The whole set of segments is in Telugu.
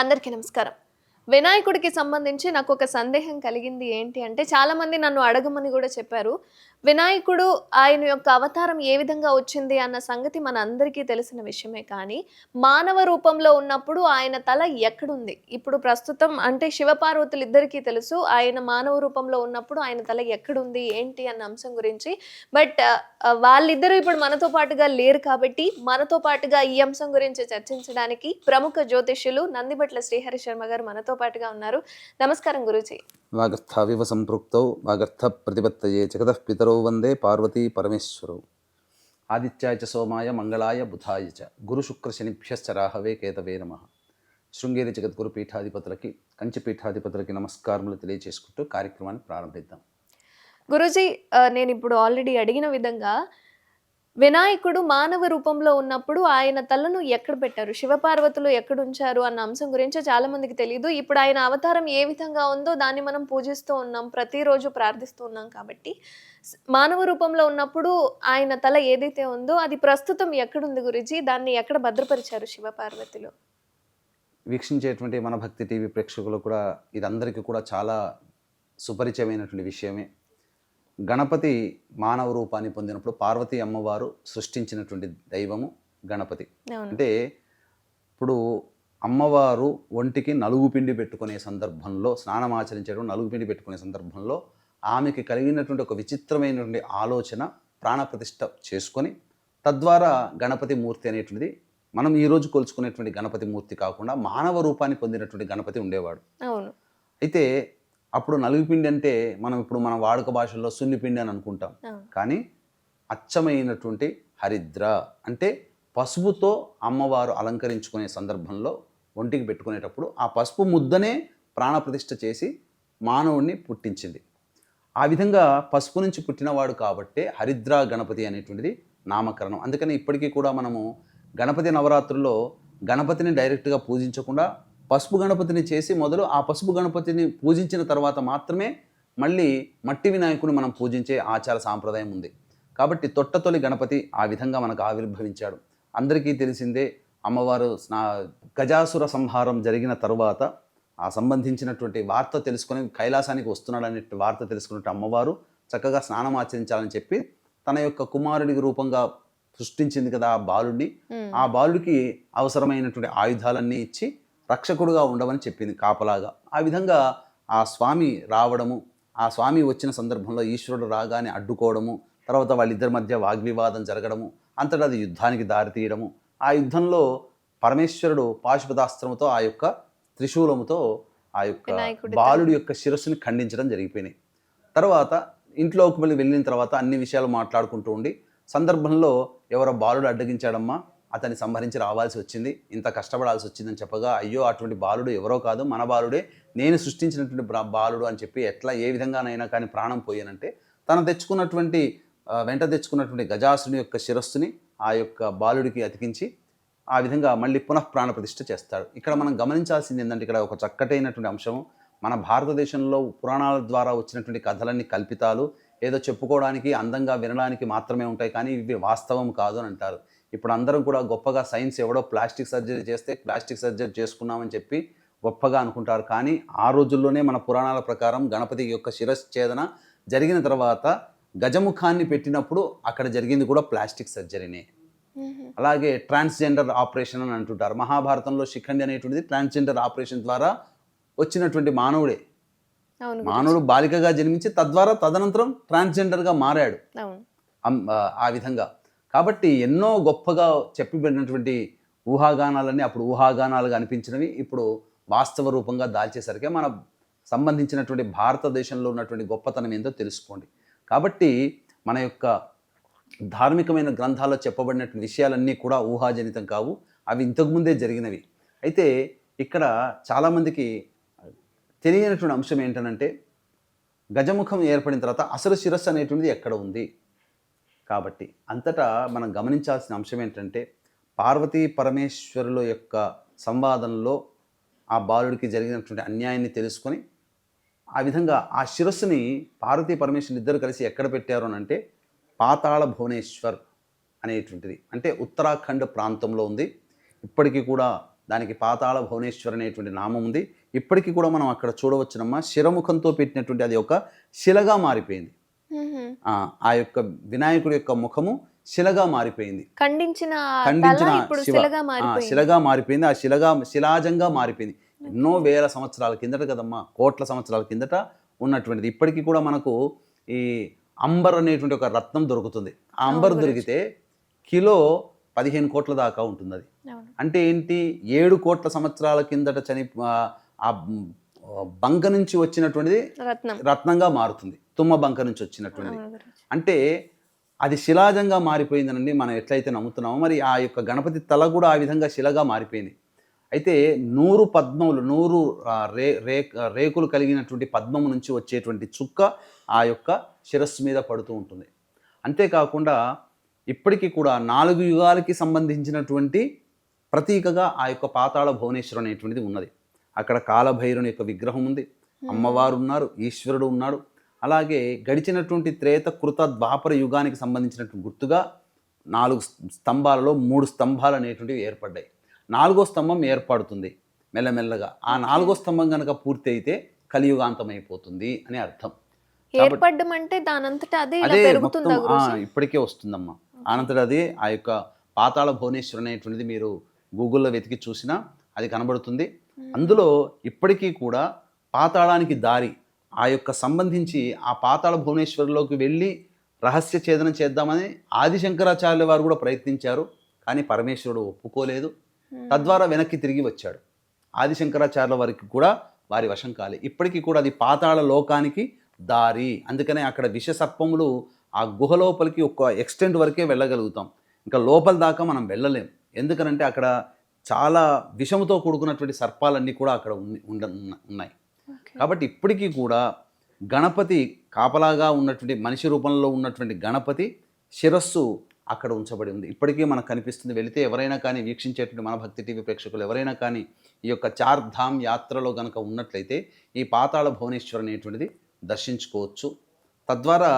అందరికీ నమస్కారం. వినాయకుడికి సంబంధించి నాకు ఒక సందేహం కలిగింది ఏంటి అంటే చాలా మంది నన్ను అడగమని కూడా చెప్పారు. వినాయకుడు ఆయన యొక్క అవతారం ఏ విధంగా వచ్చింది అన్న సంగతి మన అందరికీ తెలిసిన విషయమే కానీ మానవ రూపంలో ఉన్నప్పుడు ఆయన తల ఎక్కడుంది? ఇప్పుడు ప్రస్తుతం అంటే శివపార్వతులు ఇద్దరికీ తెలుసు ఆయన మానవ రూపంలో ఉన్నప్పుడు ఆయన తల ఎక్కడుంది ఏంటి అన్న అంశం గురించి. బట్ వాళ్ళిద్దరూ ఇప్పుడు మనతో పాటుగా లేరు కాబట్టి మనతో పాటుగా ఈ అంశం గురించి చర్చించడానికి ప్రముఖ జ్యోతిష్యులు నందిబట్ల శ్రీహరి శర్మ గారు మనతో పాటుగా ఉన్నారు. నమస్కారం గురుజీ. వాగర్థావివ సంపృక్తౌ వాగర్థ ప్రతిపత్తయే జగతః పితరౌ వందే పార్వతీ పరమేశ్వరౌ. ఆదిత్యాయ చ సోమాయ మంగళాయ బుధాయ చ. గురు శుక్ర శనిభ్యశ్చ రాహవే కేతవే నమ. శృంగేరి జగద్గురు పీఠాధిపతులకి కంచి పీఠాధిపతులకి నమస్కారములు తెలియజేసుకుంటూ కార్యక్రమాన్ని ప్రారంభిద్దాం. గురుజీ నేను ఇప్పుడు ఆల్రెడీ అడిగిన విధంగా వినాయకుడు మానవ రూపంలో ఉన్నప్పుడు ఆయన తలను ఎక్కడ పెట్టారు? శివపార్వతులు ఎక్కడ ఉంచారు అన్న అంశం గురించి చాలా మందికి తెలియదు ఇప్పుడు ఆయన అవతారం ఏ విధంగా ఉందో దాన్ని మనం పూజిస్తూ ఉన్నాం ప్రతిరోజు ప్రార్థిస్తూ ఉన్నాం కాబట్టి. మానవ రూపంలో ఉన్నప్పుడు ఆయన తల ఏదైతే ఉందో అది ప్రస్తుతం ఎక్కడుంది గురించి దాన్ని ఎక్కడ భద్రపరిచారు శివపార్వతులు? వీక్షించేటువంటి మన భక్తి టీవీ ప్రేక్షకులు కూడా ఇదందరికీ కూడా చాలా సుపరిచయమైనటువంటి విషయమే. గణపతి మానవ రూపాన్ని పొందినప్పుడు పార్వతీ అమ్మవారు సృష్టించినటువంటి దైవము గణపతి. అంటే ఇప్పుడు అమ్మవారు ఒంటికి నలుగు పిండి పెట్టుకునే సందర్భంలో స్నానం ఆచరించడం నలుగు పిండి పెట్టుకునే సందర్భంలో ఆమెకి కలిగినటువంటి ఒక విచిత్రమైనటువంటి ఆలోచన ప్రాణప్రతిష్ఠ చేసుకొని తద్వారా గణపతి మూర్తి అనేటువంటిది మనం ఈరోజు కొలుచుకునేటువంటి గణపతి మూర్తి కాకుండా మానవ రూపాన్ని పొందినటువంటి గణపతి ఉండేవాడు. అవును. అయితే అప్పుడు నలుగుపిండి అంటే మనం ఇప్పుడు మన వాడుక భాషల్లో సున్నిపిండి అని అనుకుంటాం. కానీ అచ్చమైనటువంటి హరిద్ర అంటే పసుపుతో అమ్మవారు అలంకరించుకునే సందర్భంలో ఒంటికి పెట్టుకునేటప్పుడు ఆ పసుపు ముద్దనే ప్రాణప్రతిష్ఠ చేసి మానవుణ్ణి పుట్టించింది. ఆ విధంగా పసుపు నుంచి పుట్టినవాడు కాబట్టే హరిద్ర గణపతి అనేటువంటిది నామకరణం. అందుకని ఇప్పటికీ కూడా మనము గణపతి నవరాత్రుల్లో గణపతిని డైరెక్ట్గా పూజించకుండా పసుపు గణపతిని చేసి మొదలు ఆ పసుపు గణపతిని పూజించిన తర్వాత మాత్రమే మళ్ళీ మట్టి వినాయకుని మనం పూజించే ఆచార సాంప్రదాయం ఉంది. కాబట్టి తొట్టతొలి గణపతి ఆ విధంగా మనకు ఆవిర్భవించాడు. అందరికీ తెలిసిందే అమ్మవారు స్నా గజాసుర సంహారం జరిగిన తరువాత ఆ సంబంధించినటువంటి వార్త తెలుసుకొని కైలాసానికి వస్తున్నాడు అనే వార్త తెలుసుకున్నట్టు అమ్మవారు చక్కగా స్నానం ఆచరించాలని చెప్పి తన యొక్క కుమారుడికి రూపంగా సృష్టించింది కదా ఆ బాలుడిని. ఆ బాలుడికి అవసరమైనటువంటి ఆయుధాలన్నీ ఇచ్చి రక్షకుడుగా ఉండమని చెప్పింది కాపలాగా. ఆ విధంగా ఆ స్వామి రావడము ఆ స్వామి వచ్చిన సందర్భంలో ఈశ్వరుడు రాగానే అడ్డుకోవడము తర్వాత వాళ్ళిద్దరి మధ్య వాగ్వివాదం జరగడము అంతటా అది యుద్ధానికి దారితీయడము ఆ యుద్ధంలో పరమేశ్వరుడు పాశుపతాస్త్రముతో ఆ యొక్క త్రిశూలముతో ఆ యొక్క బాలుడి యొక్క శిరస్సుని ఖండించడం జరిగిపోయినాయి. తర్వాత ఇంట్లోకి మళ్ళీ వెళ్ళిన తర్వాత అన్ని విషయాలు మాట్లాడుకుంటూ ఉండి సందర్భంలో ఎవరో బాలుడు అడ్డగించాడమ్మా అతన్ని సంహరించి రావాల్సి వచ్చింది. ఇంత కష్టపడాల్సి వచ్చిందని చెప్పగా అయ్యో అటువంటి బాలుడు ఎవరో కాదు మన బాలుడే. నేను సృష్టించినటువంటి బాలుడు అని చెప్పి ఎట్లా ఏ విధంగానైనా కానీ ప్రాణం పోయానంటే తను తెచ్చుకున్నటువంటి వెంట తెచ్చుకున్నటువంటి గజాసుని యొక్క శిరస్సుని ఆ యొక్క బాలుడికి అతికించి ఆ విధంగా మళ్ళీ పునః ప్రాణప్రతిష్ఠ చేస్తాడు. ఇక్కడ మనం గమనించాల్సింది ఏంటంటే ఇక్కడ ఒక చక్కటైనటువంటి అంశం మన భారతదేశంలో పురాణాల ద్వారా వచ్చినటువంటి కథలన్నీ కల్పితాలు ఏదో చెప్పుకోవడానికి అందంగా వినడానికి మాత్రమే ఉంటాయి కానీ ఇవి వాస్తవం కాదు అని అంటారు. ఇప్పుడు అందరం కూడా గొప్పగా సైన్స్ ఎవడో ప్లాస్టిక్ సర్జరీ చేస్తే ప్లాస్టిక్ సర్జరీ చేసుకున్నామని చెప్పి గొప్పగా అనుకుంటారు. కానీ ఆ రోజుల్లోనే మన పురాణాల ప్రకారం గణపతి యొక్క శిరశ్ఛేదన జరిగిన తర్వాత గజముఖాన్ని పెట్టినప్పుడు అక్కడ జరిగింది కూడా ప్లాస్టిక్ సర్జరీనే. అలాగే ట్రాన్స్జెండర్ ఆపరేషన్ అని అంటుంటారు. మహాభారతంలో శిఖండి అనేటువంటిది ట్రాన్స్జెండర్ ఆపరేషన్ ద్వారా వచ్చినటువంటి మానవుడే. మానవుడు బాలికగా జన్మించి తద్వారా తదనంతరం ట్రాన్స్జెండర్గా మారాడు. ఆ విధంగా. కాబట్టి ఎన్నో గొప్పగా చెప్పబడినటువంటి ఊహాగానాలన్నీ అప్పుడు ఊహాగానాలుగా అనిపించినవి. ఇప్పుడు వాస్తవ రూపంగా దాల్చేసరికి మన సంబంధించినటువంటి భారతదేశంలో ఉన్నటువంటి గొప్పతనం ఏందో తెలుసుకోండి. కాబట్టి మన యొక్క ధార్మికమైన గ్రంథాల్లో చెప్పబడినటువంటి విషయాలన్నీ కూడా ఊహాజనితం కావు. అవి ఇంతకుముందే జరిగినవి. అయితే ఇక్కడ చాలామందికి తెలియనటువంటి అంశం ఏంటనంటే గజముఖం ఏర్పడిన తర్వాత అసలు శిరస్సు అనేటువంటిది ఎక్కడ ఉంది? కాబట్టి అంతటా మనం గమనించాల్సిన అంశం ఏంటంటే పార్వతీ పరమేశ్వరుల యొక్క సంవాదంలో ఆ బాలుడికి జరిగినటువంటి అన్యాయాన్ని తెలుసుకొని ఆ విధంగా ఆ శిరస్సుని పార్వతీ పరమేశ్వరులు ఇద్దరు కలిసి ఎక్కడ పెట్టారు అని అంటే పాతాళ భువనేశ్వర్ అనేటువంటిది. అంటే ఉత్తరాఖండ్ ప్రాంతంలో ఉంది. ఇప్పటికీ కూడా దానికి పాతాళ భువనేశ్వర్ అనేటువంటి నామం ఉంది. ఇప్పటికీ కూడా మనం అక్కడ చూడవచ్చునమ్మా. శిరముఖంతో పెట్టినటువంటి అది ఒక శిలగా మారిపోయింది. ఆ, యొక్క వినాయకుడి యొక్క ముఖము శిలగా మారిపోయింది. ఖండించిన ఖండించిన శివ. శిలగా మారిపోయింది. శిలగా మారిపోయింది. ఆ శిలగా శిలాజంగా మారిపోయింది. ఎన్నో వేల సంవత్సరాల కిందట కదమ్మా కోట్ల సంవత్సరాల కిందట ఉన్నటువంటిది. ఇప్పటికీ కూడా మనకు ఈ అంబర్ అనేటువంటి ఒక రత్నం దొరుకుతుంది. ఆ అంబర్. దొరికితే కిలో పదిహేను కోట్ల దాకా ఉంటుంది అది. అంటే ఏంటి? ఏడు కోట్ల సంవత్సరాల కిందట చని ఆ, బంక నుంచి వచ్చినటువంటిది రత్నం. రత్నంగా మారుతుంది. తుమ్మ బంక నుంచి గురూజీ. అంటే అది శిలాజంగా మారిపోయిందనండి మనం ఎట్లయితే నమ్ముతున్నామో. మరి ఆ యొక్క గణపతి తల కూడా ఆ విధంగా శిలగా మారిపోయింది. అయితే నూరు పద్మములు నూరు రే రే రేకులు కలిగినటువంటి పద్మము నుంచి వచ్చేటువంటి చుక్క ఆ యొక్క శిరస్సు మీద పడుతూ ఉంటుంది. అంతేకాకుండా ఇప్పటికీ కూడా నాలుగు యుగాలకి సంబంధించినటువంటి ప్రతీకగా ఆ యొక్క పాతాళ భువనేశ్వరం అనేటువంటిది ఉన్నది. అక్కడ కాలభైరుని యొక్క విగ్రహం ఉంది. అమ్మవారు ఉన్నారు ఈశ్వరుడు ఉన్నాడు. అలాగే గడిచినటువంటి త్రేత కృత ద్వాపర యుగానికి సంబంధించినటువంటి గుర్తుగా నాలుగు స్తంభాలలో మూడు స్తంభాలు అనేటువంటివి ఏర్పడ్డాయి. నాలుగో స్తంభం ఏర్పడుతుంది మెల్లమెల్లగా. ఆ నాలుగో స్తంభం కనుక పూర్తి అయితే కలియుగాంతం అయిపోతుంది అని అర్థం. ఏర్పడ్డం అంటే దానంతటా అదే ఇప్పటికే వస్తుందమ్మా. అనంతట అది ఆ యొక్క పాతాళ భువనేశ్వరం అనేటువంటిది మీరు గూగుల్లో వెతికి చూసినా అది కనబడుతుంది. అందులో ఇప్పటికీ కూడా పాతాళానికి దారి ఆ యొక్క సంబంధించి ఆ పాతాళ భువనేశ్వరిలోకి వెళ్ళి రహస్య ఛేదనం చేద్దామని ఆదిశంకరాచార్యుల వారు కూడా ప్రయత్నించారు కానీ పరమేశ్వరుడు ఒప్పుకోలేదు. తద్వారా వెనక్కి తిరిగి వచ్చాడు. ఆదిశంకరాచార్యుల వారికి కూడా వారి వశం కాలే. ఇప్పటికీ కూడా అది పాతాళ లోకానికి దారి. అందుకనే అక్కడ విష సర్పములు ఆ గుహ లోపలికి ఒక ఎక్స్టెంట్ వరకే వెళ్ళగలుగుతాం. ఇంకా లోపల దాకా మనం వెళ్ళలేం. ఎందుకనంటే అక్కడ చాలా విషముతో కూడుకున్నటువంటి సర్పాలన్నీ కూడా అక్కడ ఉన్నాయి. కాబట్టి ఇప్పటికీ కూడా గణపతి కాపలాగా ఉన్నటువంటి మనిషి రూపంలో ఉన్నటువంటి గణపతి శిరస్సు అక్కడ ఉంచబడి ఉంది. ఇప్పటికీ మనకు కనిపిస్తుంది వెళితే ఎవరైనా కానీ వీక్షించేటువంటి మన భక్తి టీవీ ప్రేక్షకులు ఎవరైనా కానీ ఈ యొక్క చార్ధామ్ యాత్రలో కనుక ఉన్నట్లయితే ఈ పాతాళ భువనేశ్వర్ అనేటువంటిది దర్శించుకోవచ్చు. తద్వారా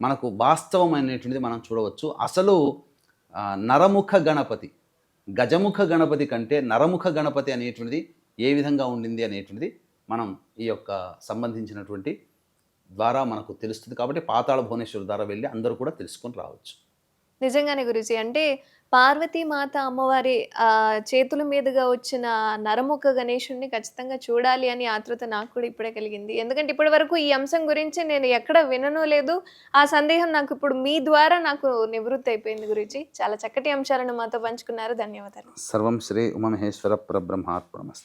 మనకు వాస్తవమైనటువంటిది మనం చూడవచ్చు. అసలు నరముఖ గణపతి గజముఖ గణపతి కంటే నరముఖ గణపతి అనేటువంటిది ఏ విధంగా ఉండింది అనేటువంటిది మనం ఈ యొక్క సంబంధించినటువంటి ద్వారా మనకు తెలుస్తుంది కాబట్టి పాతాళ భువనేశ్వర్ ద్వారా వెళ్ళి అందరూ కూడా తెలుసుకొని రావచ్చు. నిజంగానే గురుజీ అంటే పార్వతీ మాత అమ్మవారి ఆ చేతుల మీదుగా వచ్చిన నరముఖ గణేశుణ్ణి ఖచ్చితంగా చూడాలి అని ఆతృత నాకు కూడా ఇప్పుడే కలిగింది. ఎందుకంటే ఇప్పటి వరకు ఈ అంశం గురించి నేను ఎక్కడ వినను లేదు. ఆ సందేహం నాకు ఇప్పుడు మీ ద్వారా నాకు నివృత్తి అయిపోయింది గురుజీ. చాలా చక్కటి అంశాలను మాతో పంచుకున్నారు. ధన్యవాదాలు. సర్వం శ్రీ ఉమమహేశ్వర పరబ్రహ్మాత్మస్తు